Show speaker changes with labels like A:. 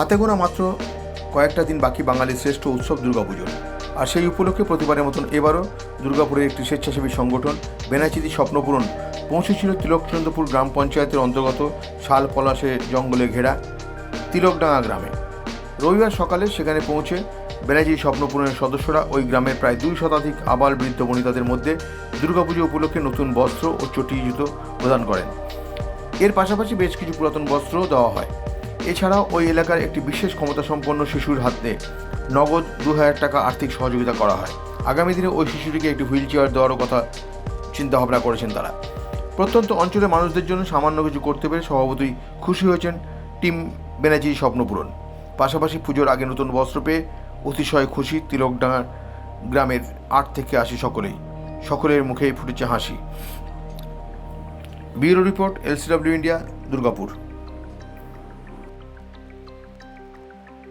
A: হাতে গোনা মাত্র কয়েকটা দিন বাকি বাঙালির শ্রেষ্ঠ উৎসব দুর্গাপুজোর। আর সেই উপলক্ষে প্রতিবারের মতন এবারও দুর্গাপুরের একটি স্বেচ্ছাসেবী সংগঠন বেনাচিতি স্বপ্নপূরণ, পৌঁছেছিল তিলকচন্দ্রপুর গ্রাম পঞ্চায়েতের অন্তর্গত শাল পলাশে জঙ্গলে ঘেরা তিলকডাঙ্গা গ্রামে। রবিবার সকালে সেখানে পৌঁছে বেনাজি স্বপ্নপূরণের সদস্যরা ওই গ্রামের প্রায় দুই শতাধিক আবাল বৃদ্ধ বনিতাদের মধ্যে দুর্গাপুজো উপলক্ষে নতুন বস্ত্র ও চটি জুতো প্রদান করেন। এর পাশাপাশি বেশ কিছু পুরাতন বস্ত্রও দেওয়া হয়। এছাড়াও ওই এলাকার একটি বিশেষ ক্ষমতাসম্পন্ন শিশুর হাতে নগদ দু হাজার টাকা আর্থিক সহযোগিতা করা হয়। আগামী দিনে ওই শিশুটিকে একটি হুইল চেয়ার দেওয়ারও কথা চিন্তাভাবনা করেছেন তারা। প্রত্যন্ত অঞ্চলের মানুষদের জন্য সামান্য কিছু করতে পেরে স্বভাবতই খুশি হয়েছেন টিম বেনাজি স্বপ্নপূরণ। পাশাপাশি পুজোর আগে নতুন বস্ত্র পেয়ে অতিশয় খুশি তিলকডাঙ্গার গ্রামের আট থেকে আসি সকলেই। সকলের মুখেই ফুটেছে হাসি। Bureau report, LCW India, Durgapur.